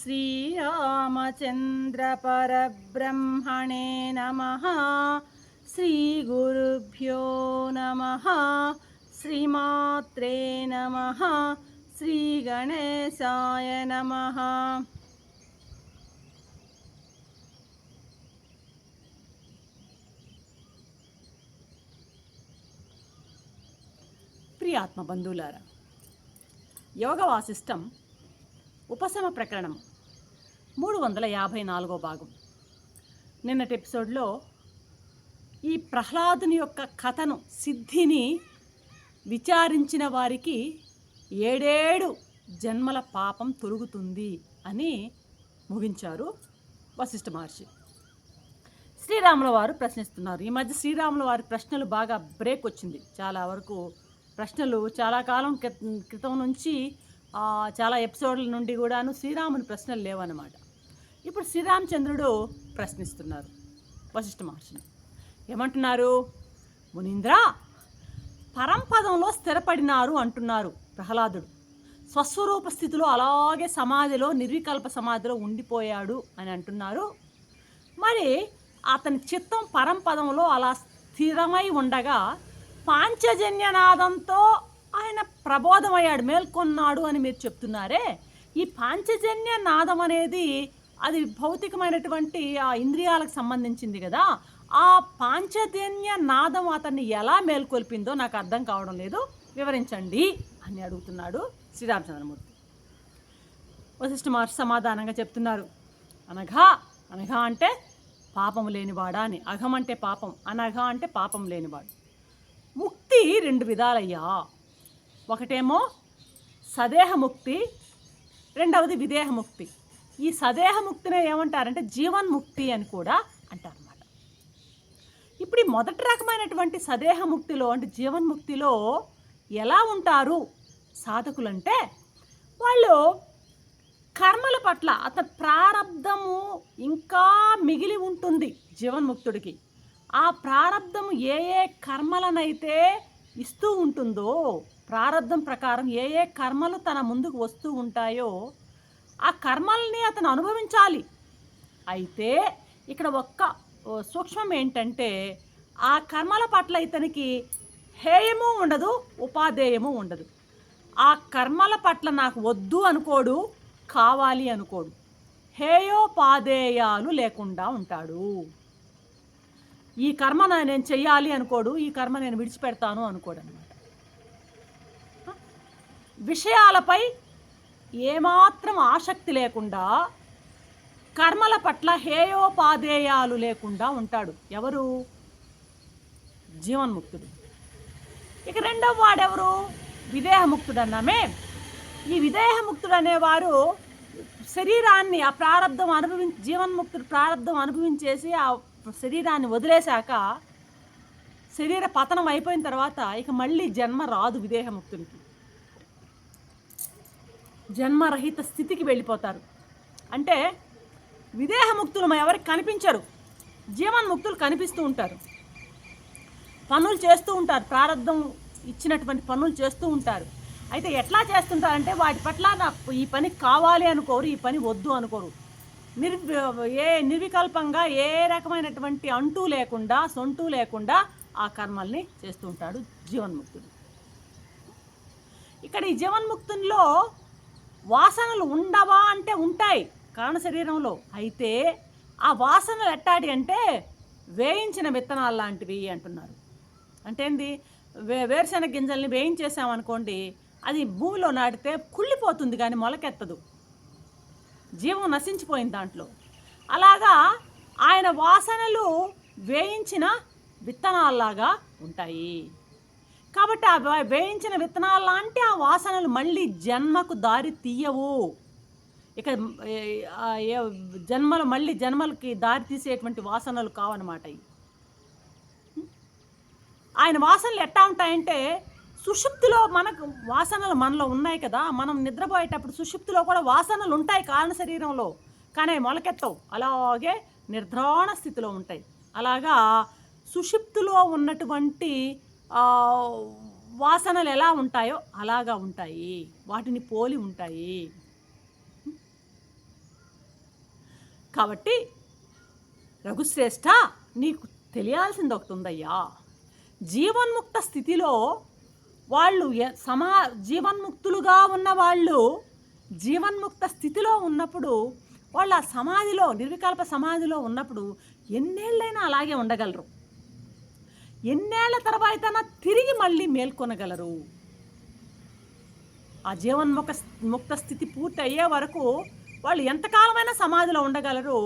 श्रीरामचन्द्रपरब्रह्मणे नमः श्रीगुरुभ्यो नमः श्रीमात्रे नमः श्रीगणेशाय नमः ప్రియ ఆత్మ బంధువులారా యోగ వాసిష్టం ఉపశమ ప్రకరణం. మూడు వందల యాభై నాలుగో భాగం. నిన్నటి ఎపిసోడ్లో ఈ ప్రహ్లాదుని యొక్క కథను సిద్ధిని విచారించిన వారికి ఏడేడు జన్మల పాపం తొలుగుతుంది అని ముగించారు వశిష్ఠ మహర్షి. శ్రీరాముల వారు ప్రశ్నిస్తున్నారు. ఈ మధ్య శ్రీరాముల వారి ప్రశ్నలు బాగా బ్రేక్ వచ్చింది. చాలా వరకు ప్రశ్నలు చాలా కాలం క్రితం నుంచి చాలా ఎపిసోడ్ల నుండి కూడాను శ్రీరాముని ప్రశ్నలు లేవన్నమాట. ఇప్పుడు శ్రీరామచంద్రుడు ప్రశ్నిస్తున్నారు వశిష్ఠ మహర్షిని. ఏమంటున్నారు? మునీంద్ర పరంపదంలో స్థిరపడినారు అంటున్నారు ప్రహ్లాదుడు. స్వస్వరూప స్థితిలో అలాగే సమాధిలో నిర్వికల్ప సమాధిలో ఉండిపోయాడు అని అంటున్నారు. మరి అతని చిత్తం పరంపదంలో అలా స్థిరమై ఉండగా పాంచజన్యనాదంతో ఆయన ప్రబోధమయ్యాడు మేల్కొన్నాడు అని మీరు చెప్తున్నారే? ఈ పాంచజన్య నాదం అనేది అది భౌతికమైనటువంటి ఆ ఇంద్రియాలకు సంబంధించింది కదా. ఆ పాంచజన్య నాదం అతన్ని ఎలా మేల్కొల్పిందో నాకు అర్థం కావడం లేదు. వివరించండి అని అడుగుతున్నాడు శ్రీరామచంద్రమూర్తి. వశిష్ఠ మహర్షి సమాధానంగా చెప్తున్నారు. అనఘా అనఘా అంటే పాపం లేనివాడా అని. అఘం అంటే పాపం అనఘ అంటే పాపం లేనివాడు. ముక్తి రెండు విధాలయ్యా. ఒకటేమో సదేహముక్తి రెండవది విదేహముక్తి. ఈ సదేహముక్తినే ఏమంటారంటే జీవన్ముక్తి అని కూడా అంటారన్నమాట. ఇప్పుడు ఈ మొదటి రకమైనటువంటి సదేహముక్తిలో అంటే జీవన్ముక్తిలో ఎలా ఉంటారు సాధకులంటే వాళ్ళు కర్మల పట్ల అతని ప్రారంధము ఇంకా మిగిలి ఉంటుంది జీవన్ముక్తుడికి. ఆ ప్రారంధము ఏ ఏ కర్మలనైతే ఇస్తూ ఉంటుందో ప్రారంధం ప్రకారం ఏ ఏ కర్మలు తన ముందుకు వస్తూ ఉంటాయో ఆ కర్మల్ని అతను అనుభవించాలి. అయితే ఇక్కడ ఒక్క సూక్ష్మం ఏంటంటే ఆ కర్మల పట్ల ఇతనికి హేయము ఉండదు ఉపాధేయము ఉండదు. ఆ కర్మల పట్ల నాకు వద్దు అనుకోడు కావాలి అనుకోడు. హేయోపాధేయాలు లేకుండా ఉంటాడు. ఈ కర్మ నేను చెయ్యాలి అనుకోడు ఈ కర్మ నేను విడిచిపెడతాను అనుకోడు అనమాట విషయాలపై ఏమాత్రం ఆసక్తి లేకుండా కర్మల పట్ల హేయోపాధేయాలు లేకుండా ఉంటాడు. ఎవరు? జీవన్ముక్తుడు. ఇక రెండవ వాడెవరు? విదేహముక్తుడు అన్నామే ఈ విదేహముక్తుడు అనేవారు శరీరాన్ని ఆ ప్రారంధం అనుభవించి జీవన్ముక్తుడు ప్రారంధం అనుభవించేసి ఆ శరీరాన్ని వదిలేశాక శరీర పతనం అయిపోయిన తర్వాత ఇక మళ్ళీ జన్మ రాదు విదేహముక్తునికి. జన్మరహిత స్థితికి వెళ్ళిపోతారు. అంటే విదేహముక్తులు మా ఎవరికి కనిపించరు. జీవన్ముక్తులు కనిపిస్తూ ఉంటారు. పనులు చేస్తూ ఉంటారు. ప్రారంధం ఇచ్చినటువంటి పనులు చేస్తూ ఉంటారు. అయితే ఎట్లా చేస్తుంటారంటే వాటి పట్ల నాకు ఈ పని కావాలి అనుకోరు ఈ పని వద్దు అనుకోరు. నిర్ ఏ నిర్వికల్పంగా ఏ రకమైనటువంటి అంటూ లేకుండా సొంటూ లేకుండా ఆ కర్మల్ని చేస్తూ ఉంటాడు జీవన్ముక్తుడు. ఇక్కడ ఈ జీవన్ముక్తుల్లో వాసనలు ఉండవా అంటే ఉంటాయి కారణ శరీరంలో. అయితే ఆ వాసనలు ఎట్టాటి అంటే వేయించిన విత్తనాలు లాంటివి అంటున్నారు. అంటే ఏంది? వే వేరుశెనగ గింజల్ని వేయించేసామనుకోండి అది భూమిలో నాటితే కుళ్ళిపోతుంది కానీ మొలకెత్తదు. జీవం నశించిపోయింది దాంట్లో. అలాగా ఆయన వాసనలు వేయించిన విత్తనాల్లాగా ఉంటాయి. కాబట్టి ఆ వేయించిన విత్తనాలు లాంటి ఆ వాసనలు మళ్ళీ జన్మకు దారి తీయవు. ఇక జన్మలు మళ్ళీ జన్మలకి దారి తీసేటువంటి వాసనలు కావన్నమాట ఇవి. ఆయన వాసనలు ఎట్టా ఉంటాయంటే సుషుప్తిలో మనకు వాసనలు మనలో ఉన్నాయి కదా మనం నిద్రపోయేటప్పుడు సుషుప్తిలో కూడా వాసనలు ఉంటాయి కారణ శరీరంలో కానీ మొలకెత్తవు అలాగే నిర్ధారణ స్థితిలో ఉంటాయి. అలాగా సుషుప్తిలో ఉన్నటువంటి వాసనలు ఎలా ఉంటాయో అలాగా ఉంటాయి. వాటిని పోలి ఉంటాయి. కాబట్టి రఘుశ్రేష్ఠ నీకు తెలియాల్సింది ఒకటి ఉందయ్యా. జీవన్ముక్త స్థితిలో వాళ్ళు సమా జీవన్ముక్తులుగా ఉన్న వాళ్ళు జీవన్ముక్త స్థితిలో ఉన్నప్పుడు వాళ్ళు ఆ సమాధిలో నిర్వికల్ప సమాధిలో ఉన్నప్పుడు ఎన్నేళ్ళైనా అలాగే ఉండగలరు. ఎన్నేళ్ళ తర్వాత తిరిగి మళ్ళీ మేల్కొనగలరు? ఆ జీవన్ముఖ ముక్త స్థితి పూర్తి అయ్యే వరకు వాళ్ళు ఎంతకాలమైనా సమాధిలో ఉండగలరు?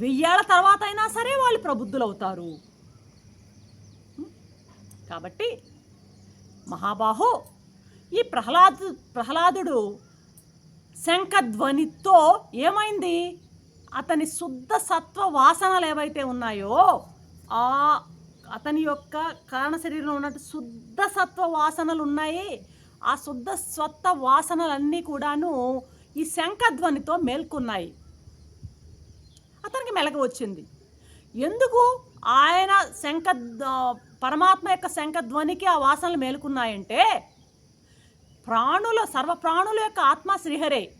వెయ్యేళ్ళ తర్వాత అయినా సరే వాళ్ళు ప్రబుద్ధులవుతారు. కాబట్టి మహాబాహు ఈ ప్రహ్లాదు ప్రహ్లాదుడు శంఖధ్వనితో ఏమైంది? అతని శుద్ధ సత్వ వాసనలు ఏవైతే ఉన్నాయో ఆ అతని యొక్క కారణ శరీరంలో ఉన్నట్టు శుద్ధ సత్వ వాసనలు ఉన్నాయి. ఆ శుద్ధ స్వత్వ వాసనలన్నీ కూడాను ఈ శంఖధ్వనితో మేల్కొన్నాయి. అతనికి మెలగ వచ్చింది. ఎందుకు? ఆయన శంఖ పరమాత్మ యొక్క శంఖధ్వనికి ఆ వాసనలు మేలుకున్నాయంటే ప్రాణుల సర్వ ప్రాణుల యొక్క ఆత్మ శ్రీహరే.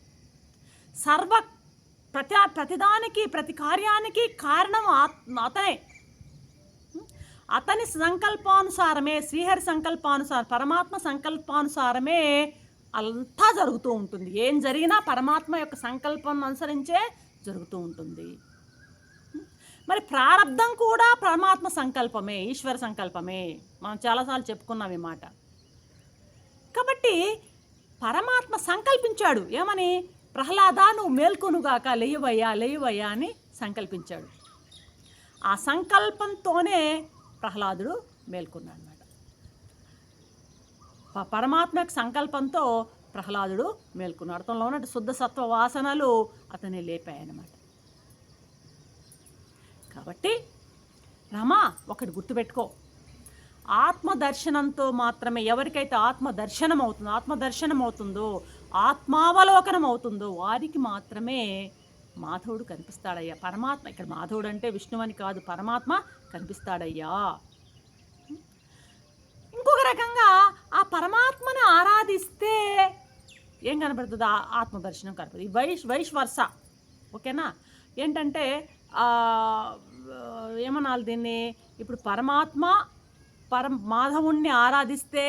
సర్వ ప్రతి ప్రతిదానికి ప్రతి కార్యానికి కారణం ఆత్మ అతనే. అతని సంకల్పానుసారమే శ్రీహరి సంకల్పానుసారం పరమాత్మ సంకల్పానుసారమే అంతా జరుగుతూ ఉంటుంది. ఏం జరిగినా పరమాత్మ యొక్క సంకల్పం అనుసరించే జరుగుతూ ఉంటుంది. మరి ప్రారంధం కూడా పరమాత్మ సంకల్పమే ఈశ్వర సంకల్పమే. మనం చాలాసార్లు చెప్పుకున్నాం ఈ మాట. కాబట్టి పరమాత్మ సంకల్పించాడు. ఏమని? ప్రహ్లాద నువ్వు మేల్కొనుగాక లేయవయ్యా లేయవయ్యా అని సంకల్పించాడు. ఆ సంకల్పంతోనే ప్రహ్లాదుడు మేల్కొన్నాడు అనమాట పరమాత్మకు సంకల్పంతో ప్రహ్లాదుడు మేల్కొన్నాడు. అతనిలో ఉన్నట్టు శుద్ధ సత్వ వాసనలు అతన్ని లేపాయన్నమాట. కాబట్టి రమా ఒకటి గుర్తుపెట్టుకో. ఆత్మదర్శనంతో మాత్రమే ఎవరికైతే ఆత్మదర్శనం అవుతుందో ఆత్మదర్శనం అవుతుందో ఆత్మావలోకనం అవుతుందో వారికి మాత్రమే మాధవుడు కనిపిస్తాడయ్యా. పరమాత్మ ఇక్కడ మాధవుడు అంటే విష్ణువని కాదు పరమాత్మ కనిపిస్తాడయ్యా. ఇంకొక రకంగా ఆ పరమాత్మని ఆరాధిస్తే ఏం కనపడుతుంది? ఆ ఆత్మదర్శనం కనపడుతుంది. ఈ వైష్ వైష్ వర్ష ఓకేనా? ఏంటంటే ఏమనాలి దీన్ని? ఇప్పుడు పరమాత్మ పరం మాధవుణ్ణి ఆరాధిస్తే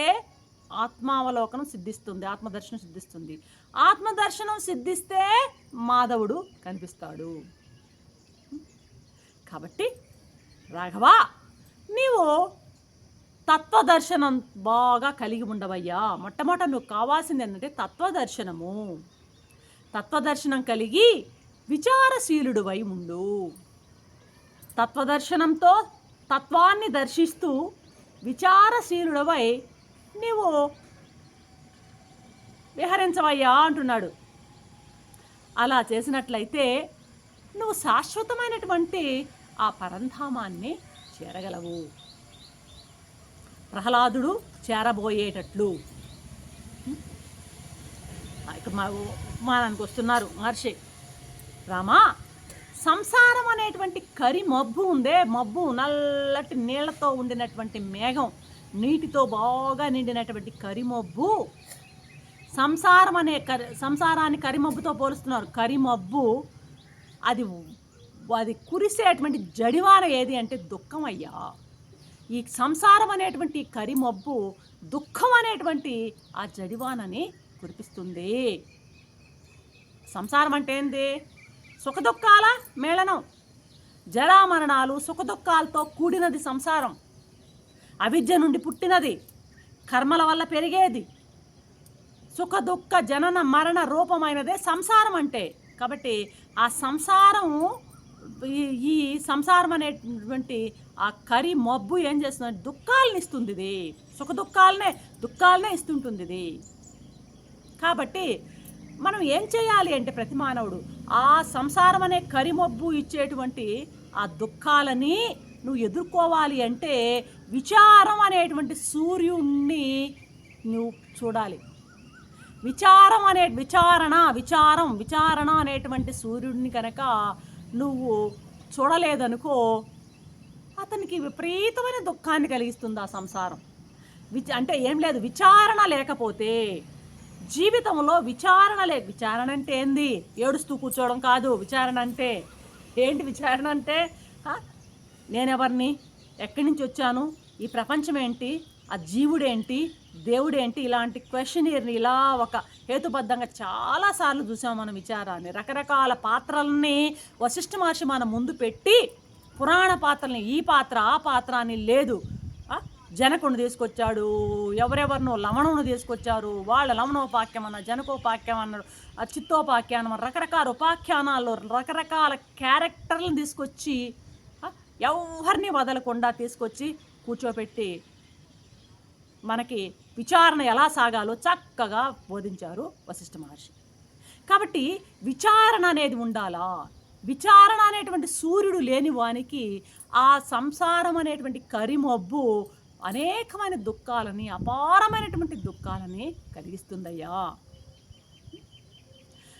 ఆత్మావలోకనం సిద్ధిస్తుంది ఆత్మదర్శనం సిద్ధిస్తుంది. ఆత్మదర్శనం సిద్ధిస్తే మాధవుడు కనిపిస్తాడు. కాబట్టి రాఘవా నీవు తత్వదర్శనం బాగా కలిగి ఉండవయ్యా. మొట్టమొదట నువ్వు కావాల్సింది ఏంటంటే తత్వదర్శనము. తత్వదర్శనం కలిగి విచారశీలుడువై ఉండు. తత్వదర్శనంతో తత్వాన్ని దర్శిస్తూ విచారశీలుడవై నీవు విహరించవయ్యా అంటున్నాడు. అలా చేసినట్లయితే నువ్వు శాశ్వతమైనటువంటి ఆ పరంధామాన్ని చేరగలవు. ప్రహ్లాదుడు చేరబోయేటట్లు. ఆ, మా ఉపమానానికి వస్తున్నారు మహర్షి. రామా సంసారం అనేటువంటి కరి మబ్బు ఉందే మబ్బు నల్లటి నీళ్ళతో ఉండినటువంటి మేఘం. నీటితో బాగా నిండినటువంటి కరిమబ్బు. సంసారం అనే కరి సంసారాన్ని కరిమబ్బుతో పోలుస్తున్నారు. కరిమబ్బు అది అది కురిసేటువంటి జడివాన ఏది అంటే దుఃఖం అయ్యా. ఈ సంసారం అనేటువంటి కరిమబ్బు దుఃఖం అనేటువంటి ఆ జడివానని కురిపిస్తుంది. సంసారం అంటే ఏంది? సుఖదుఖాల మేళనం. జరామరణాలు సుఖదుఖాలతో కూడినది సంసారం. అవిద్య నుండి పుట్టినది. కర్మల వల్ల పెరిగేది. సుఖ దుఃఖ జనన మరణ రూపమైనదే సంసారం అంటే కాబట్టి ఆ సంసారం ఈ ఈ సంసారం అనేటువంటి ఆ కరి మబ్బు ఏం చేస్తుంది దుఃఖాలను ఇస్తుంది ఇది. సుఖ దుఃఖాలనే దుఃఖాలనే ఇస్తుంటుంది ఇది. కాబట్టి మనం ఏం చేయాలి అంటే ప్రతి మానవుడు ఆ సంసారం అనే కరిమబ్బు ఇచ్చేటువంటి ఆ దుఃఖాలని నువ్వు ఎదుర్కోవాలి అంటే విచారం అనేటువంటి సూర్యుణ్ణి నువ్వు చూడాలి. విచారం అనే విచారణ విచారం విచారణ అనేటువంటి సూర్యుడిని కనుక నువ్వు చూడలేదనుకో అతనికి విపరీతమైన దుఃఖాన్ని కలిగిస్తుంది ఆ సంసారం. విచ అంటే ఏం లేదు విచారణ లేకపోతే జీవితంలో విచారణ లే విచారణ అంటే ఏంది? ఏడుస్తూ కూర్చోవడం కాదు విచారణ అంటే ఏంటి విచారణ అంటే నేనెవరిని? ఎక్కడి నుంచి వచ్చాను? ఈ ప్రపంచం ఏంటి ఆ జీవుడేంటి? దేవుడేంటి? ఇలాంటి క్వశ్చనీర్ని ఇలా ఒక హేతుబద్ధంగా చాలాసార్లు చూసాం మనం విచారాన్ని. రకరకాల పాత్రల్ని వశిష్ఠ మహర్షి మన ముందు పెట్టి పురాణ పాత్రల్ని ఈ పాత్ర ఆ పాత్ర అని లేదు. జనకుని తీసుకొచ్చాడు. ఎవరెవరినో లవణమును తీసుకొచ్చారు. వాళ్ళ లవణోపాఖ్యం అన్న జనకోపాఖ్యం అన్నారు ఆ చిత్తోపాఖ్యానం రకరకాల ఉపాఖ్యానాల్లో రకరకాల క్యారెక్టర్లను తీసుకొచ్చి ఎవరిని వదలకుండా తీసుకొచ్చి కూర్చోపెట్టి మనకి విచారణ ఎలా సాగాలో చక్కగా బోధించారు వశిష్ఠ మహర్షి. కాబట్టి విచారణ అనేది ఉండాలా? విచారణ అనేటువంటి సూర్యుడు లేని వానికి ఆ సంసారం అనేటువంటి కరిమబ్బు అనేకమైన దుఃఖాలని అపారమైనటువంటి దుఃఖాలని కలిగిస్తుందయ్యా.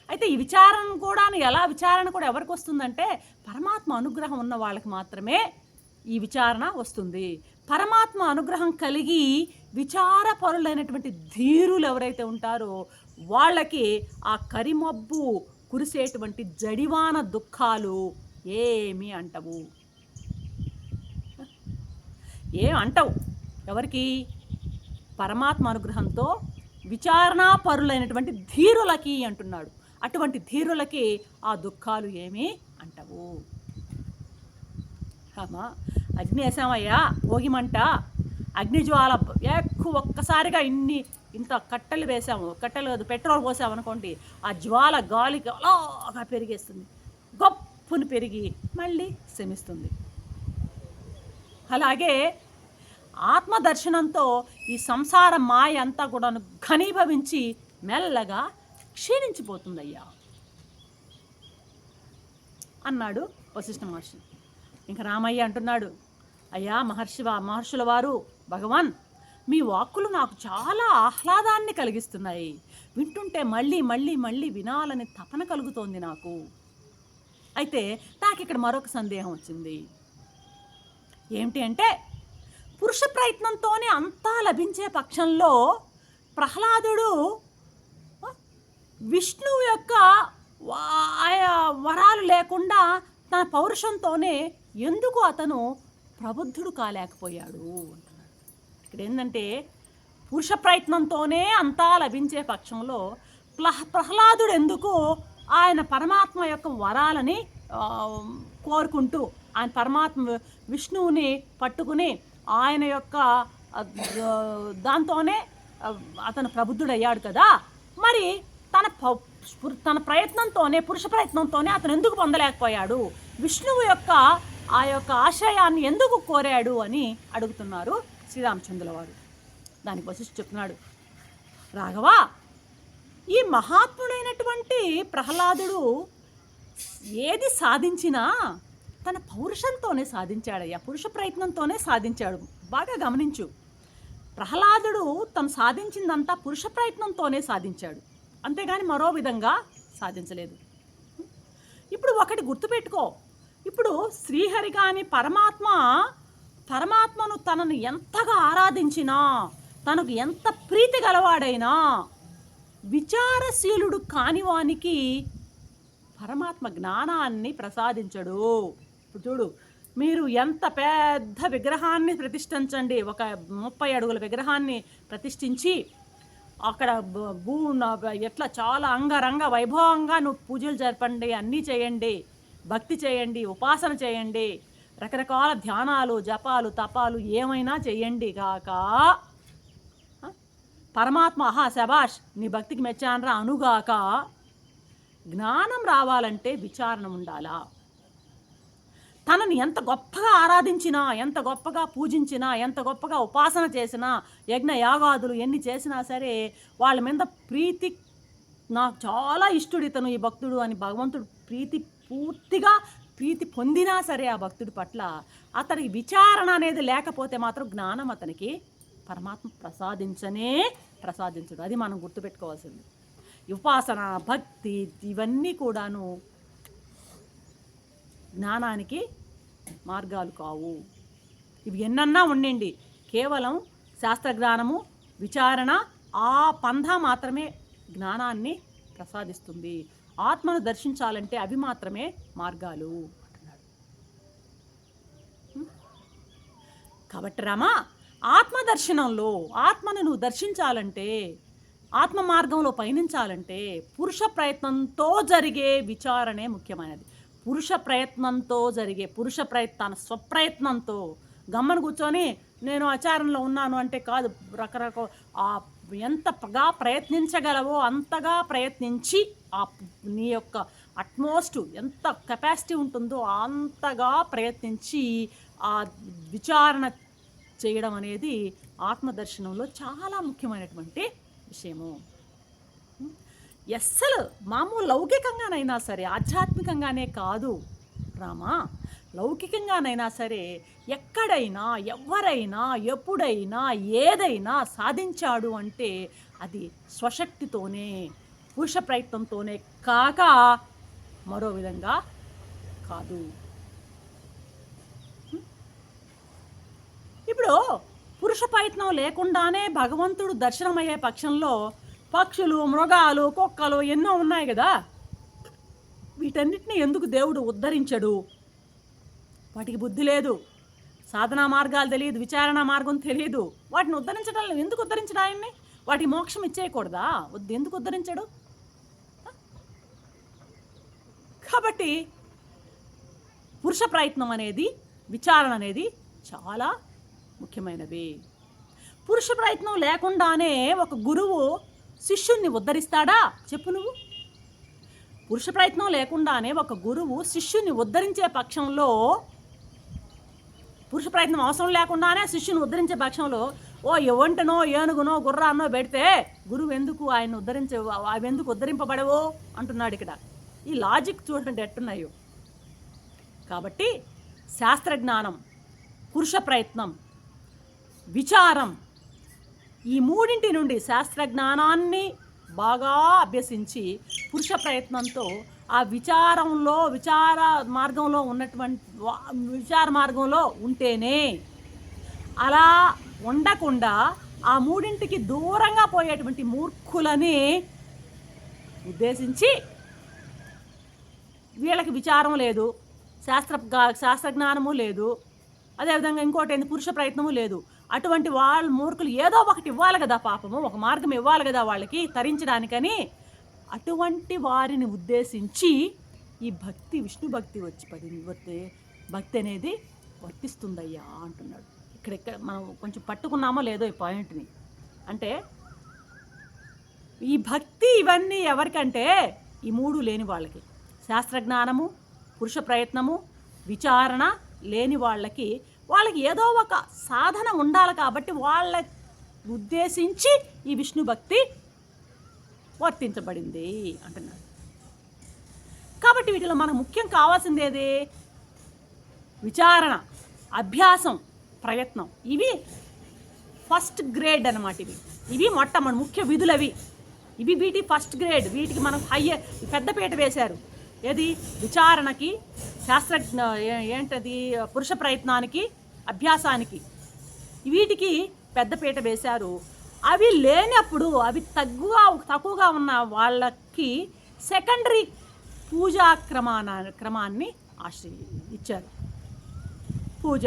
అయితే ఈ విచారణ కూడా ఎలా? విచారణ కూడా ఎవరికి వస్తుందంటే పరమాత్మ అనుగ్రహం ఉన్న వాళ్ళకి మాత్రమే ఈ విచారణ వస్తుంది. పరమాత్మ అనుగ్రహం కలిగి విచారపరులైనటువంటి ధీరులు ఎవరైతే ఉంటారో వాళ్ళకి ఆ కరిమబ్బు కురిసేటువంటి జడివాన దుఃఖాలు ఏమి అంటవు. ఏం అంటవు. ఎవరికి? పరమాత్మ అనుగ్రహంతో విచారణాపరులైనటువంటి ధీరులకి అంటున్నాడు. అటువంటి ధీరులకి ఆ దుఃఖాలు ఏమీ అంటవు. అమ్మా అగ్ని వేసామయ్యా భోగిమంట అగ్నిజ్వాల ఎక్కువ ఒక్కసారిగా ఇన్ని ఇంత కట్టెలు వేసాము కట్టెలు కాదు పెట్రోల్ పోసామనుకోండి ఆ జ్వాల గాలికి అలాగా పెరిగేస్తుంది. గొప్పను పెరిగి మళ్ళీ శమిస్తుంది అలాగే ఆత్మదర్శనంతో ఈ సంసార మాయ అంతా కూడా ఘనీభవించి మెల్లగా క్షీణించిపోతుందయ్యా అన్నాడు వశిష్ఠ మహర్షి. ఇంకా రామయ్య అంటున్నాడు అయ్యా మహర్షి మహర్షుల వారు భగవాన్ మీ వాక్కులు నాకు చాలా ఆహ్లాదాన్ని కలిగిస్తున్నాయి. వింటుంటే మళ్ళీ మళ్ళీ మళ్ళీ వినాలని తపన కలుగుతోంది నాకు. అయితే నాకు ఇక్కడ మరొక సందేహం వచ్చింది. ఏమిటి అంటే పురుష ప్రయత్నంతోనే అంతా లభించే పక్షంలో ప్రహ్లాదుడు విష్ణువు యొక్క ఆయా వరాలు లేకుండా తన పౌరుషంతోనే ఎందుకు అతను ప్రబుద్ధుడు కాలేకపోయాడు అంటున్నాడు. ఇక్కడ ఏంటంటే పురుష ప్రయత్నంతోనే అంతా లభించే పక్షంలో ప్లహ ప్రహ్లాదుడు ఎందుకు ఆయన పరమాత్మ యొక్క వరాలని కోరుకుంటూ ఆయన పరమాత్మ విష్ణువుని పట్టుకుని ఆయన యొక్క దాంతోనే అతను ప్రబుద్ధుడయ్యాడు కదా. మరి తన తన ప్రయత్నంతోనే పురుష ప్రయత్నంతోనే అతను ఎందుకు పొందలేకపోయాడు? విష్ణువు యొక్క ఆ యొక్క ఆశయాన్ని ఎందుకు కోరాడు అని అడుగుతున్నారు శ్రీరామచంద్రుల వారు. దానికి వశిష్ఠ చెప్తున్నాడు రాఘవా ఈ మహాత్ముడైనటువంటి ప్రహ్లాదుడు ఏది సాధించినా తన పౌరుషంతోనే సాధించాడయ్యా పురుష ప్రయత్నంతోనే సాధించాడు. బాగా గమనించు. ప్రహ్లాదుడు తను సాధించిందంతా పురుష ప్రయత్నంతోనే సాధించాడు. అంతేగాని మరో విధంగా సాధించలేదు. ఇప్పుడు ఒకటి గుర్తుపెట్టుకో. ఇప్పుడు శ్రీహరి కాని పరమాత్మ పరమాత్మను తనను ఎంతగా ఆరాధించినా తనకు ఎంత ప్రీతి గలవాడైనా విచారశీలుడు కానివానికి పరమాత్మ జ్ఞానాన్ని ప్రసాదించడు. ఇప్పుడు చూడు మీరు ఎంత పెద్ద విగ్రహాన్ని ప్రతిష్ఠించండి ఒక ముప్పై అడుగుల విగ్రహాన్ని ప్రతిష్ఠించి అక్కడ భూ ఎట్లా చాలా అంగరంగ వైభవంగా నువ్వు పూజలు జరపండి అన్నీ చేయండి భక్తి చేయండి ఉపాసన చేయండి రకరకాల ధ్యానాలు జపాలు తపాలు ఏమైనా చేయండి కాక పరమాత్మ ఆహా శబాష్ నీ భక్తికి మెచ్చానరా అనుగాక జ్ఞానం రావాలంటే విచారణ ఉండాలా? తనని ఎంత గొప్పగా ఆరాధించినా ఎంత గొప్పగా పూజించినా ఎంత గొప్పగా ఉపాసన చేసినా యజ్ఞ యాగాదులు ఎన్ని చేసినా సరే వాళ్ళ మీద ప్రీతి నాకు చాలా ఇష్టడు ఇతను ఈ భక్తుడు అని భగవంతుడు ప్రీతి పూర్తిగా ప్రీతి పొందినా సరే ఆ భక్తుడి పట్ల అతనికి విచారణ అనేది లేకపోతే మాత్రం జ్ఞానం అతనికి పరమాత్మ ప్రసాదించనే ప్రసాదించడు. అది మనం గుర్తుపెట్టుకోవాల్సింది. ఉపాసన భక్తి ఇవన్నీ కూడాను జ్ఞానానికి మార్గాలు కావు. ఇవి ఎన్నన్నా ఉండండి. కేవలం శాస్త్రజ్ఞానము విచారణ ఆ పంధ మాత్రమే జ్ఞానాన్ని ప్రసాదిస్తుంది. ఆత్మను దర్శించాలంటే అవి మాత్రమే మార్గాలు కాబట్టి రామా ఆత్మ దర్శనంలో ఆత్మను నువ్వు దర్శించాలంటే ఆత్మ మార్గంలో పయనించాలంటే పురుష ప్రయత్నంతో జరిగే విచారణే ముఖ్యమైనది. పురుష ప్రయత్నంతో జరిగే పురుష ప్రయత్న స్వప్రయత్నంతో గమ్మను కూర్చొని నేను ఆచారంలో ఉన్నాను అంటే కాదు రకరకాల ఎంతగా ప్రయత్నించగలవో అంతగా ప్రయత్నించి ఆ నీ యొక్క అట్మోస్ట్ ఎంత కెపాసిటీ ఉంటుందో అంతగా ప్రయత్నించి ఆ విచారణ చేయడం అనేది ఆత్మదర్శనంలో చాలా ముఖ్యమైనటువంటి విషయము. అస్సలు మామూలు లౌకికంగానైనా సరే ఆధ్యాత్మికంగానే కాదు. రామా లౌకికంగానైనా సరే ఎక్కడైనా ఎవరైనా ఎప్పుడైనా ఏదైనా సాధించాడు అంటే అది స్వశక్తితోనే పురుష ప్రయత్నంతోనే కాక మరో విధంగా కాదు. ఇప్పుడు పురుష ప్రయత్నం లేకుండానే భగవంతుడు దర్శనమయ్యే పక్షంలో పక్షులు మృగాలు కుక్కలు ఎన్నో ఉన్నాయి కదా వీటన్నిటిని ఎందుకు దేవుడు ఉద్ధరించడు? వాటికి బుద్ధి లేదు. సాధనా మార్గాలు తెలియదు విచారణ మార్గం తెలియదు. వాటిని ఉద్ధరించడం లేదు. ఎందుకు ఉద్ధరించడం ఆయన్ని? వాటి మోక్షం ఇచ్చేయకూడదా? వద్దు ఎందుకు ఉద్ధరించడు? కాబట్టి పురుష ప్రయత్నం అనేది విచారణ అనేది చాలా ముఖ్యమైనవి పురుష ప్రయత్నం లేకుండానే ఒక గురువు శిష్యుణ్ణి ఉద్ధరిస్తాడా? చెప్పు నువ్వు. పురుష ప్రయత్నం లేకుండానే ఒక గురువు శిష్యుని ఉద్ధరించే పక్షంలో పురుష ప్రయత్నం అవసరం లేకుండానే శిష్యుని ఉద్ధరించే పక్షంలో ఓ ఎవంటనో ఏనుగునో గుర్రాన్నో పెడితే గురువు ఎందుకు ఆయన ఉద్ధరించే అవి ఎందుకు ఉద్ధరింపబడవో? అంటున్నాడు ఇక్కడ. ఈ లాజిక్ చూడండి ఎట్టున్నాయో. కాబట్టి శాస్త్రజ్ఞానం పురుష ప్రయత్నం విచారం ఈ మూడింటి నుండి శాస్త్రజ్ఞానాన్ని బాగా అభ్యసించి పురుష ప్రయత్నంతో ఆ విచారంలో విచార మార్గంలో ఉన్నటువంటి విచార మార్గంలో ఉంటేనే అలా ఉండకుండా ఆ మూడింటికి దూరంగా పోయేటువంటి మూర్ఖులని ఉద్దేశించి వీళ్ళకి విచారం లేదు శాస్త్ర శాస్త్రజ్ఞానము లేదు. అదేవిధంగా ఇంకోటి పురుష ప్రయత్నము లేదు. అటువంటి వాళ్ళ మూర్ఖులు ఏదో ఒకటి ఇవ్వాలి కదా పాపము ఒక మార్గం ఇవ్వాలి కదా వాళ్ళకి తరించడానికని అటువంటి వారిని ఉద్దేశించి ఈ భక్తి విష్ణు భక్తి వచ్చి పడింది. వస్తే భక్తి అనేది వర్తిస్తుందయ్యా అంటున్నాడు. ఇక్కడ ఇక్కడ మనం కొంచెం పట్టుకున్నామో లేదో ఈ పాయింట్ని. అంటే ఈ భక్తి ఇవన్నీ ఎవరికంటే ఈ మూడు లేని వాళ్ళకి. శాస్త్రజ్ఞానము పురుష ప్రయత్నము విచారణ లేని వాళ్ళకి వాళ్ళకి ఏదో ఒక సాధన ఉండాలి కాబట్టి వాళ్ళ ఉద్దేశించి ఈ విష్ణు భక్తి వర్తించబడింది అంటున్నారు. కాబట్టి వీటిలో మనకు ముఖ్యం కావాల్సింది ఏది? విచారణ అభ్యాసం ప్రయత్నం. ఇవి ఫస్ట్ గ్రేడ్ అన్నమాట ఇవి. ఇవి మొట్టమొదటి ముఖ్య విధులవి. ఇవి వీటి ఫస్ట్ గ్రేడ్ వీటికి మనం హయ్యర్ పెద్దపీట వేశారు. ఏది? విచారణకి శాస్త్రజ్ఞ ఏ- ఏంటది? పురుష ప్రయత్నానికి అభ్యాసానికి. వీటికి పెద్దపీట వేశారు. అవి లేనప్పుడు అవి తగ్గుగా తక్కువగా ఉన్న వాళ్ళకి సెకండరీ పూజా క్రమాన క్రమాన్ని ఆశ్రయి ఇచ్చారు. పూజ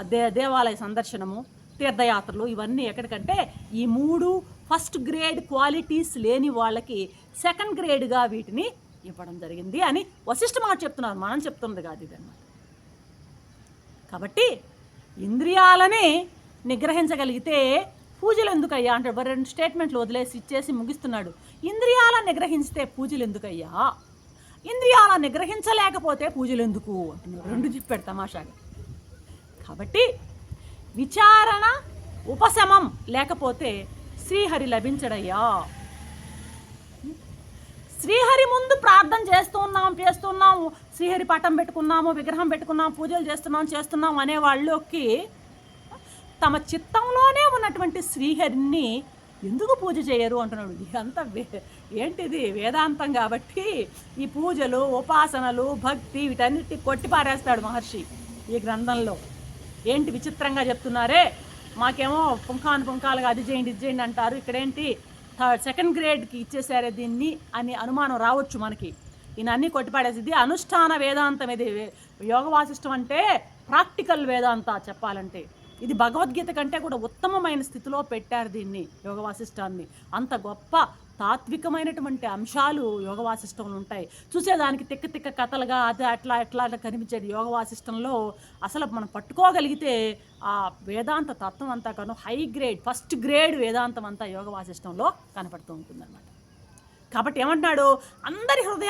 దే దేవాలయ సందర్శనము తీర్థయాత్రలు ఇవన్నీ ఎక్కడికంటే ఈ మూడు ఫస్ట్ గ్రేడ్ క్వాలిటీస్ లేని వాళ్ళకి సెకండ్ గ్రేడ్గా వీటిని ఇవ్వడం జరిగింది అని వశిష్ఠ మాట చెప్తున్నారు. మనం చెప్తున్నది కాదు ఇది అన్నమాట. కాబట్టి ఇంద్రియాలని నిగ్రహించగలిగితే పూజలు ఎందుకయ్యా? అంటే రెండు స్టేట్మెంట్లు వదిలేసి ఇచ్చేసి ముగిస్తున్నాడు. ఇంద్రియాలను నిగ్రహించితే పూజలు ఎందుకయ్యా? ఇంద్రియాలను నిగ్రహించలేకపోతే పూజలు ఎందుకు? అంటున్నాడు రెండు చెప్పాడు తమాషాగా. కాబట్టి విచారణ ఉపశమం లేకపోతే శ్రీహరి లభించడయ్యా. శ్రీహరి ముందు ప్రార్థన చేస్తున్నాం చేస్తున్నాము. శ్రీహరి పటం పెట్టుకున్నాము విగ్రహం పెట్టుకున్నాం పూజలు చేస్తున్నాం చేస్తున్నాం అనే వాళ్ళకి తమ చిత్తంలోనే ఉన్నటువంటి శ్రీహరిని ఎందుకు పూజ చేయరు అంటున్నాడు. ఇదంతా ఏంటిది? వేదాంతం కాబట్టి ఈ పూజలు ఉపాసనలు భక్తి వీటన్నిటి కొట్టి పారేస్తాడు మహర్షి ఈ గ్రంథంలో. ఏంటి విచిత్రంగా చెప్తున్నారే? మాకేమో పుంఖాను పుంఖాలుగా అది చేయండి ఇది చేయండి అంటారు. ఇక్కడేంటి? థర్డ్ సెకండ్ గ్రేడ్కి ఇచ్చేసారే దీన్ని అని అనుమానం రావచ్చు మనకి. ఈయనన్నీ అన్ని ఇది అనుష్ఠాన వేదాంతం ఇది యోగ వాసిష్టం అంటే ప్రాక్టికల్ వేదాంత చెప్పాలంటే. ఇది భగవద్గీత కంటే కూడా ఉత్తమమైన స్థితిలో పెట్టారు దీన్ని యోగ వాసిష్టాన్ని. అంత గొప్ప తాత్వికమైనటువంటి అంశాలు యోగ వాసిష్టంలో ఉంటాయి. చూసేదానికి తిక్క తిక్క కథలుగా అది అట్లా ఎట్లా అట్లా కనిపించేది యోగ వాసిష్టంలో అసలు మనం పట్టుకోగలిగితే ఆ వేదాంత తత్వం అంతా కాను హై గ్రేడ్ ఫస్ట్ గ్రేడ్ వేదాంతం అంతా యోగ వాసిష్టంలో కనపడుతూ ఉంటుందన్నమాట. కాబట్టి ఏమంటున్నాడు? అందరి హృదయ